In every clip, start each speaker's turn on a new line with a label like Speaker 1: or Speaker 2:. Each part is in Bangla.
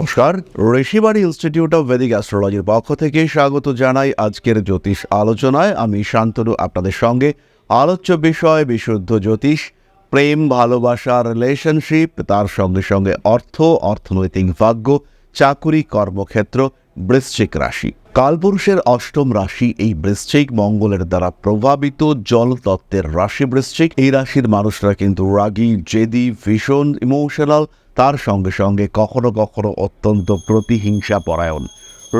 Speaker 1: নমস্কার ঋষিবাড়ি ইনস্টিটিউট অব ভেদিক অ্যাস্ট্রোলজির পক্ষ থেকে স্বাগত জানাই আজকের জ্যোতিষ আলোচনায়। আমি শান্তনু, আপনাদের সঙ্গে আলোচ্য বিষয়, বিশুদ্ধ জ্যোতিষ, প্রেম, ভালোবাসা রিলেশনশিপ তার সঙ্গে সঙ্গে অর্থ, অর্থনৈতিক ভাগ্য, চাকুরি কর্মক্ষেত্র, বৃশ্চিক রাশি। কালপুরুষের অষ্টম রাশি এই বৃশ্চিক মঙ্গলের দ্বারা প্রভাবিত জলতত্ত্বের রাশি বৃশ্চিক। এই রাশির মানুষরা কিন্তু রাগী, জেদি, ভীষণ ইমোশনাল তার সঙ্গে সঙ্গে কখনো কখনো অত্যন্ত প্রতিহিংসা পরায়ণ।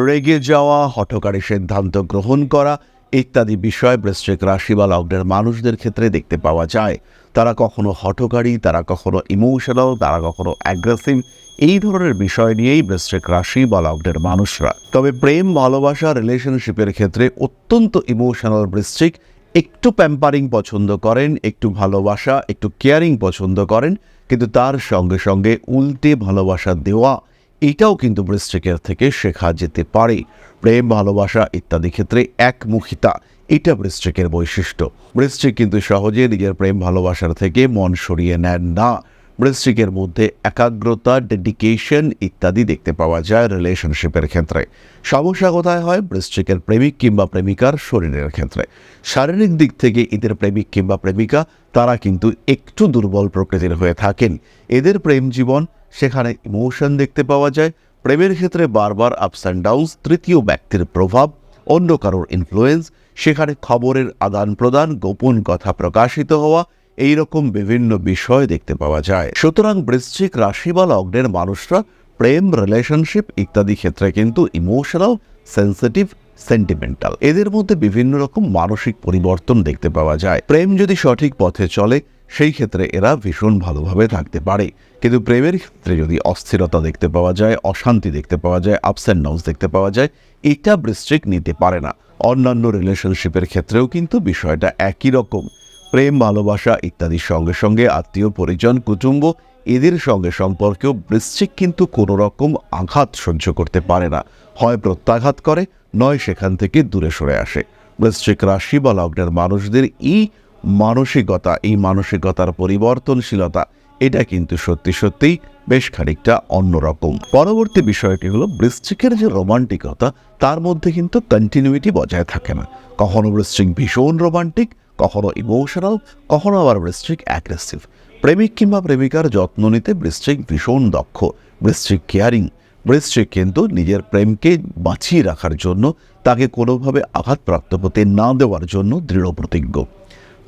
Speaker 1: রেগে যাওয়া, হঠকারী সিদ্ধান্ত গ্রহণ করা ইত্যাদি বিষয় বৃশ্চিক রাশি বা লগ্নের মানুষদের ক্ষেত্রে দেখতে পাওয়া যায়। তারা কখনো হঠকারী, তারা কখনো ইমোশনাল তারা কখনো অ্যাগ্রেসিভ এই ধরনের বিষয় নিয়েই বৃশ্চিক রাশি বা লগ্নের মানুষরা। তবে প্রেম, ভালোবাসা রিলেশনশিপের ক্ষেত্রে অত্যন্ত ইমোশনাল বৃশ্চিক। একটু প্যাম্পারিং পছন্দ করেন, একটু ভালোবাসা, একটু কেয়ারিং পছন্দ করেন, কিন্তু তার সঙ্গে সঙ্গে উল্টে ভালোবাসা দেওয়া, এটাও কিন্তু বৃশ্চিকের থেকে শেখা যেতে পারে। প্রেম, ভালোবাসা ইত্যাদি ক্ষেত্রে একমুখিতা। এটা বৃশ্চিকের বৈশিষ্ট্য। বৃশ্চিক কিন্তু সহজে নিজের প্রেম ভালোবাসার থেকে মন সরিয়ে নেন না। বৃশ্চিকের মধ্যে একাগ্রতা ডেডিকেশন ইত্যাদি দেখতে পাওয়া যায় রিলেশনশিপের ক্ষেত্রে। সমস্যা কোথায় হয়? বৃশ্চিকের প্রেমিক কিংবা প্রেমিকার শরীরের ক্ষেত্রে। শারীরিক দিক থেকে এদের প্রেমিক কিংবা প্রেমিকা, তারা কিন্তু একটু দুর্বল প্রকৃতির হয়ে থাকেন। এদের প্রেম জীবন, সেখানে ইমোশন দেখতে পাওয়া যায়। প্রেমের ক্ষেত্রে বারবার আপস অ্যান্ড ডাউনস তৃতীয় ব্যক্তির প্রভাব, অন্য কারোর ইনফ্লুয়েন্স সেখানে খবরের আদান প্রদান গোপন কথা প্রকাশিত হওয়া এই রকম বিভিন্ন বিষয় দেখতে পাওয়া যায়। সুতরাং বৃশ্চিক রাশি বা লগ্নের মানুষরা প্রেম রিলেশনশিপ ইত্যাদি ক্ষেত্রে কিন্তু ইমোশনাল সেন্সিটিভ সেন্টিমেন্টাল এদের মধ্যে বিভিন্ন রকম মানসিক পরিবর্তন দেখতে পাওয়া যায়। প্রেম যদি সঠিক পথে চলে সেই ক্ষেত্রে এরা ভীষণ ভালোভাবে থাকতে পারে। কিন্তু প্রেমের ক্ষেত্রে যদি অস্থিরতা দেখতে পাওয়া যায়, অশান্তি দেখতে পাওয়া যায় আপস অ্যান্ড ডাউন্স দেখতে পাওয়া যায়, এটা বৃশ্চিক নিতে পারে না। অন্যান্য রিলেশনশিপের ক্ষেত্রেও কিন্তু বিষয়টা একই রকম। প্রেম, ভালোবাসা ইত্যাদির সঙ্গে সঙ্গে আত্মীয়, পরিজন, কুটুম্ব এদের সঙ্গে সম্পর্কেও বৃশ্চিক কিন্তু কোনো রকম আঘাত সহ্য করতে পারে না। হয় প্রত্যাঘাত করে, নয় সেখান থেকে দূরে সরে আসে। বৃশ্চিক রাশি বা লগ্নের মানুষদের এই মানসিকতা, এই মানসিকতার পরিবর্তনশীলতা, এটা কিন্তু সত্যি সত্যিই বেশ খানিকটা অন্যরকম। পরবর্তী বিষয়টি হলো বৃশ্চিকের যে রোমান্টিকতা, তার মধ্যে কিন্তু কন্টিনিউইটি বজায় থাকে না। কখনো বৃশ্চিক ভীষণ রোমান্টিক, কখনো ইমোশনাল কখনো আবার বৃশ্চিক অ্যাগ্রেসিভ প্রেমিক কিংবা প্রেমিকার যত্ন নিতে বৃশ্চিক ভীষণ দক্ষ, বৃশ্চিক কেয়ারিং বৃশ্চিক কিন্তু নিজের প্রেমকে বাঁচিয়ে রাখার জন্য, তাকে কোনোভাবে আঘাতপ্রাপ্ত হতে না দেওয়ার জন্য দৃঢ় প্রতিজ্ঞ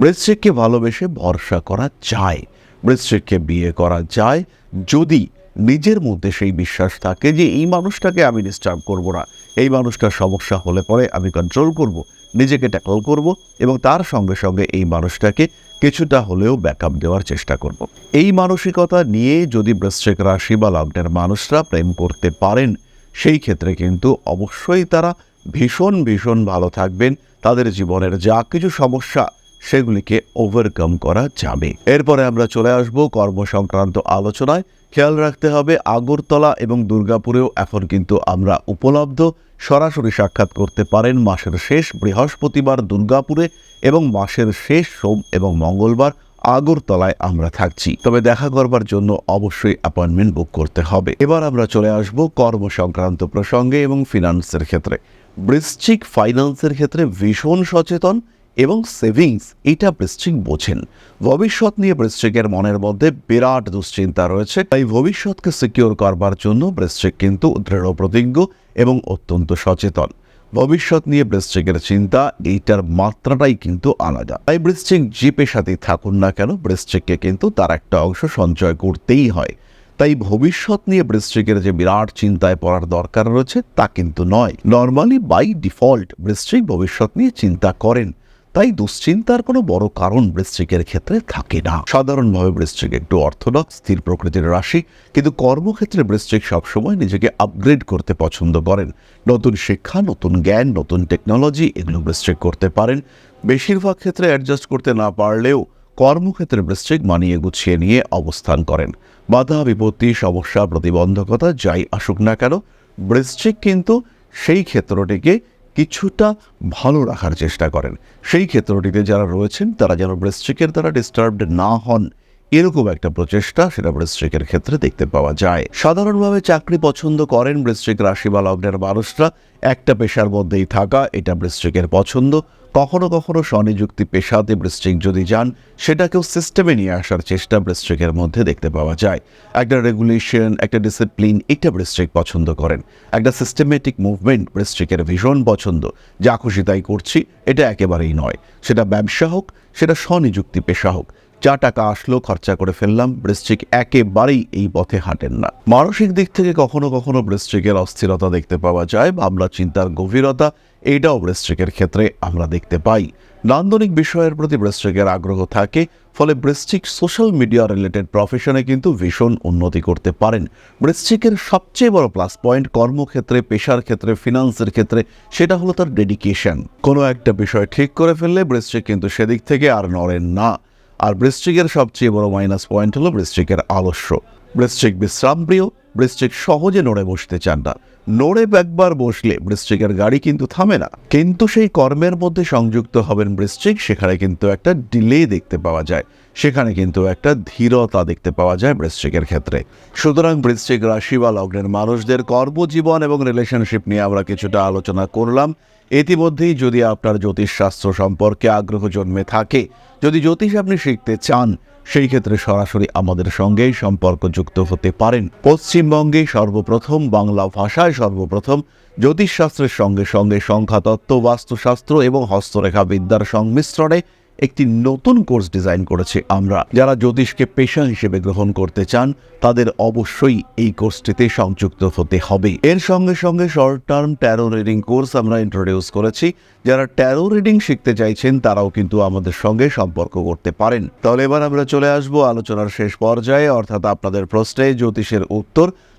Speaker 1: বৃশ্চিককে ভালোবেসে ভরসা করা যায়। বৃশ্চিককে বিয়ে করা যায় যদি নিজের মধ্যে সেই বিশ্বাস থাকে যে এই মানুষটাকে আমি ডিস্টার্ব করব না। এই মানুষটার সমস্যা হলে পরে আমি কন্ট্রোল করব, নিজেকে ট্যাকল করব এবং তার সঙ্গে সঙ্গে এই মানুষটাকে কিছুটা হলেও ব্যাকআপ দেওয়ার চেষ্টা করব। এই মানসিকতা নিয়ে যদি বৃশ্চিক রাশি বা লগ্নের মানুষরা প্রেম করতে পারেন, সেই ক্ষেত্রে কিন্তু অবশ্যই তারা ভীষণ ভীষণ ভালো থাকবেন। তাদের জীবনের যা কিছু সমস্যা সেগুলিকে ওভারকাম করা যাবে। এরপরে আমরা চলে আসব কর্মসংক্রান্ত আলোচনায়। খেয়াল রাখতে হবে, আগরতলা এবং দুর্গাপুরেও এখন কিন্তু আমরা উপলব্ধ। সরাসরি সাক্ষাৎ করতে পারেন মাসের শেষ বৃহস্পতিবার দুর্গাপুরে এবং মাসের শেষ সোম এবং মঙ্গলবার আগরতলায় আমরা থাকছি। তবে দেখা করবার জন্য অবশ্যই অ্যাপয়েন্টমেন্ট বুক করতে হবে। এবার আমরা চলে আসব কর্ম সংক্রান্ত প্রসঙ্গে এবং ফিনান্সের ক্ষেত্রে। বৃশ্চিক ফাইন্যান্সের ক্ষেত্রে ভীষণ সচেতন এবং সেভিংস, এটা বৃশ্চিক বোঝেন। ভবিষ্যৎ নিয়ে বৃশ্চিকের মনের মধ্যে বিরাট দুশ্চিন্তা রয়েছে। তাই ভবিষ্যৎকে সিকিওর করবার জন্য বৃশ্চিক কিন্তু দৃঢ় প্রতিজ্ঞ এবং অত্যন্ত সচেতন। ভবিষ্যৎ নিয়ে বৃশ্চিকের চিন্তা, এইটার মাত্রাটাই কিন্তু আলাদা। তাই বৃশ্চিক যে পেশাতেই থাকুন না কেন, বৃশ্চিককে কিন্তু তার একটা অংশ সঞ্চয় করতেই হয়। তাই ভবিষ্যৎ নিয়ে বৃশ্চিকের যে বিরাট চিন্তায় পড়ার দরকার রয়েছে, তা কিন্তু নয়। নর্মালি বাই ডিফল্ট বৃশ্চিক ভবিষ্যৎ নিয়ে চিন্তা করেন। তাই দুশ্চিন্তার কোনো বড় কারণ বৃশ্চিকের ক্ষেত্রে থাকে না। সাধারণভাবে বৃশ্চিক একটু অর্থোডক্স, স্থির প্রকৃতির রাশি, কিন্তু কর্মক্ষেত্রে বৃশ্চিক সবসময় নিজেকে আপগ্রেড করতে পছন্দ করেন। নতুন শিক্ষা, নতুন জ্ঞান, নতুন টেকনোলজি এগুলো বৃশ্চিক করতে পারেন। বেশিরভাগ ক্ষেত্রে অ্যাডজাস্ট করতে না পারলেও কর্মক্ষেত্রে বৃশ্চিক মানিয়ে গুছিয়ে নিয়ে অবস্থান করেন। বাধা, বিপত্তি, সমস্যা, প্রতিবন্ধকতা যাই আসুক না কেন, বৃশ্চিক কিন্তু সেই ক্ষেত্রটিকে কিছুটা ভালো রাখার চেষ্টা করেন। সেই ক্ষেত্রটিতে যারা রয়েছেন, তারা যেন ব্রেস্ট্রিকের দ্বারা ডিস্টার্বড না হন। এরকম একটা প্রচেষ্টা সেটা বৃশ্চিকের ক্ষেত্রে দেখতে পাওয়া যায়। সাধারণভাবে চাকরি পছন্দ করেন বৃশ্চিক রাশি বা লগ্নের মানুষরা। একটা পেশার মধ্যেই থাকা, এটা বৃশ্চিকের পছন্দ। কখনো কখনো স্বনিযুক্তি পেশাতে বৃশ্চিক যদি যান, সেটাকেও সিস্টেমে নিয়ে আসার চেষ্টা বৃশ্চিকের মধ্যে দেখতে পাওয়া যায়। একটা রেগুলেশন, একটা ডিসিপ্লিন, এটা বৃশ্চিক পছন্দ করেন। একটা সিস্টেমেটিক মুভমেন্ট বৃশ্চিকের ভীষণ পছন্দ। যা খুশি তাই করছি, এটা একেবারেই নয়। সেটা ব্যবসা হোক, সেটা স্বনিযুক্তি পেশা হোক। যা টাকা আসলো খরচা করে ফেললাম, বৃশ্চিক একেবারেই এই পথে হাঁটেন না। মানসিক দিক থেকে কখনো কখনো বৃশ্চিকের অস্থিরতা দেখতে পাওয়া যায় ভাবনা চিন্তার গভীরতা, এটাও বৃশ্চিকের ক্ষেত্রে আমরা দেখতে পাই। নান্দনিক বিষয়ের প্রতি বৃশ্চিকের আগ্রহ থাকে, ফলে বৃশ্চিক সোশ্যাল মিডিয়া রিলেটেড প্রফেশনে কিন্তু ভীষণ উন্নতি করতে পারেন। বৃশ্চিকের সবচেয়ে বড় প্লাস পয়েন্ট কর্মক্ষেত্রে, পেশার ক্ষেত্রে ফিনান্সের ক্ষেত্রে, সেটা হলো তার ডেডিকেশন কোনো একটা বিষয় ঠিক করে ফেললে বৃশ্চিক কিন্তু সেদিক থেকে আর নড়েন না। আর বৃশ্চিকের সবচেয়ে বড় মাইনাস পয়েন্ট হলো বৃশ্চিকের আলস্য। বৃশ্চিক বিশ্রামপ্রিয় বৃশ্চিক সহজে নড়ে বসতে চান না। নড়ে একবার বসলে বৃশ্চিকের গাড়ি কিন্তু থামে না। কিন্তু সেই কর্মের মধ্যে সংযুক্ত হবেন বৃশ্চিক, সেখানে কিন্তু একটা ডিলে দেখতে পাওয়া যায়। সেখানে কিন্তু একটা ধীরতা দেখতে পাওয়া যায় বৃশ্চিকের ক্ষেত্রে। সুতরাং বৃশ্চিক রাশি বা লগ্নের মানুষদের কর্মজীবন এবং রিলেশনশিপ নিয়ে আমরা কিছুটা আলোচনা করলাম। ইতিমধ্যেই যদি আপনার জ্যোতিষশাস্ত্র সম্পর্কে আগ্রহ জন্মে থাকে, যদি জ্যোতিষ আপনি শিখতে চান, সেই ক্ষেত্রে সরাসরি আমাদের সঙ্গেই সম্পর্ক যুক্ত হতে পারেন। পশ্চিমবঙ্গে সর্বপ্রথম, বাংলা ভাষায় সর্বপ্রথম জ্যোতিষশাস্ত্রের সঙ্গে সঙ্গে সংখ্যাতত্ত্ব, বাস্তুশাস্ত্র এবং হস্তরেখা বিদ্যার সংমিশ্রণে একটি নতুন কোর্স ডিজাইন করেছি আমরা। যারা জ্যোতিষকে পেশা হিসেবে গ্রহণ করতে চান, তাদের অবশ্যই এই কোর্সটিতে সংযুক্ত হতে হবে। এর সঙ্গে সঙ্গে short term tarot reading course আমরা ইন্ট্রোডিউস করেছি। যারা ট্যারো রিডিং শিখতে চাইছেন, তারাও কিন্তু আমাদের সঙ্গে সম্পর্ক করতে পারেন। তাহলে এবার আমরা চলে আসব আলোচনার শেষ পর্যায়ে। অর্থাৎ আপনাদের প্রশ্নে জ্যোতিষের উত্তর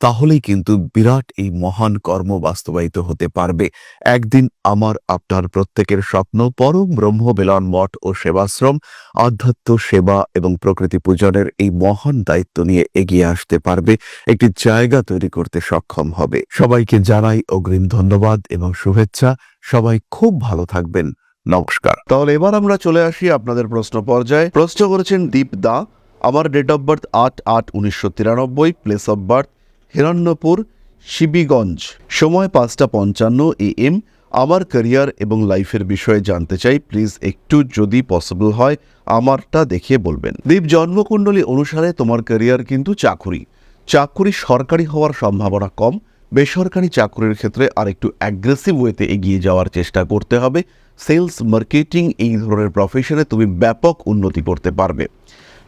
Speaker 1: তাহলেই কিন্তু বিরাট এই মহান কর্ম বাস্তবায়িত হতে পারবে। একদিন আমার, আপনার প্রত্যেকের স্বপ্ন পরম ব্রহ্ম বেলন মঠ ও সেবাশ্রম, আধ্যাত্ম সেবা এবং প্রকৃতি পূজনের এই মহান দায়িত্ব নিয়ে এগিয়ে আসতে পারবে। একটি জায়গা তৈরি করতে সক্ষম হবে। সবাইকে জানাই অগ্রিম ধন্যবাদ এবং শুভেচ্ছা। সবাই খুব ভালো থাকবেন। নমস্কার। তাহলে এবার আমরা চলে আসি আপনাদের প্রশ্ন পর্যায়ে। প্রশ্ন করেছেন দীপ দা, আমার ডেট অফ বার্থ আট আট উনিশশো তিরানব্বই place of birth Hiranyapur, Shibganj. সময় পাঁচটা পঞ্চান্ন এ এম। আমার ক্যারিয়ার এবং লাইফের বিষয়ে জানতে চাই, প্লিজ একটু যদি পসিবল হয় আমারটা দেখিয়ে বলবেন। দীপ, জন্মকুণ্ডলী অনুসারে তোমার ক্যারিয়ার কিন্তু চাকুরি। চাকুরি সরকারি হওয়ার সম্ভাবনা কম। বেসরকারি চাকুরির ক্ষেত্রে আর একটু অ্যাগ্রেসিভ ওয়েতে এগিয়ে যাওয়ার চেষ্টা করতে হবে। সেলস মার্কেটিং এই ধরনের প্রফেশনে তুমি ব্যাপক উন্নতি করতে পারবে।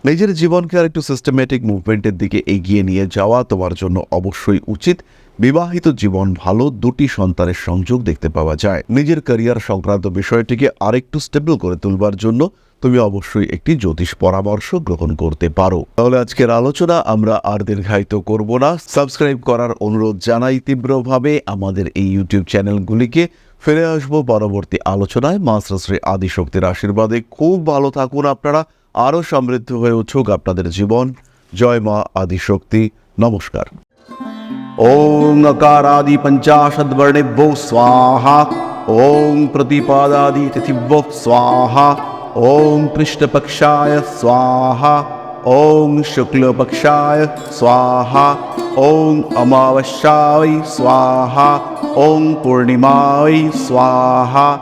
Speaker 1: নিজের জীবনকে আর একটু সিস্টেমেটিক মুভমেন্টের দিকে এগিয়ে নিয়ে যাওয়া তোমার জন্য অবশ্যই উচিত। বিবাহিত জীবন ভালো, দুটি সন্তানের সংযোগ দেখতে পাওয়া যায়। নিজের ক্যারিয়ার সংক্রান্ত বিষয়টিকে আরেকটু স্টেবল করে তুলবার জন্য তুমি অবশ্যই একটি জ্যোতিষ পরামর্শ গ্রহণ করতে পারো। তাহলে আজকের আলোচনা আমরা আর দীর্ঘায়িত করব না। সাবস্ক্রাইব করার অনুরোধ জানাই তীব্রভাবে আমাদের এই ইউটিউব চ্যানেলগুলিকে ফিরে আসব পরবর্তী আলোচনায়। মা শ্রী আদিশক্তির আশীর্বাদে। খুব ভালো থাকুন আপনারা। আরও সমৃদ্ধ হয়ে উঠুক আপনাদের জীবন। জয় মা আদিশক্তি। নমস্কার। ওং নকারাদি পঞ্চাশদ বর্ণেভ্যো স্বাহা। ওং প্রতিপাদাদি তিথিভ্যো স্বাহা। ওং কৃষ্ণপক্ষায় স্বাহা। ওং শুক্লপক্ষায় স্বাহা। ওং অমাবস্যায় স্বাহা। ওং পূর্ণিমায় স্বাহা।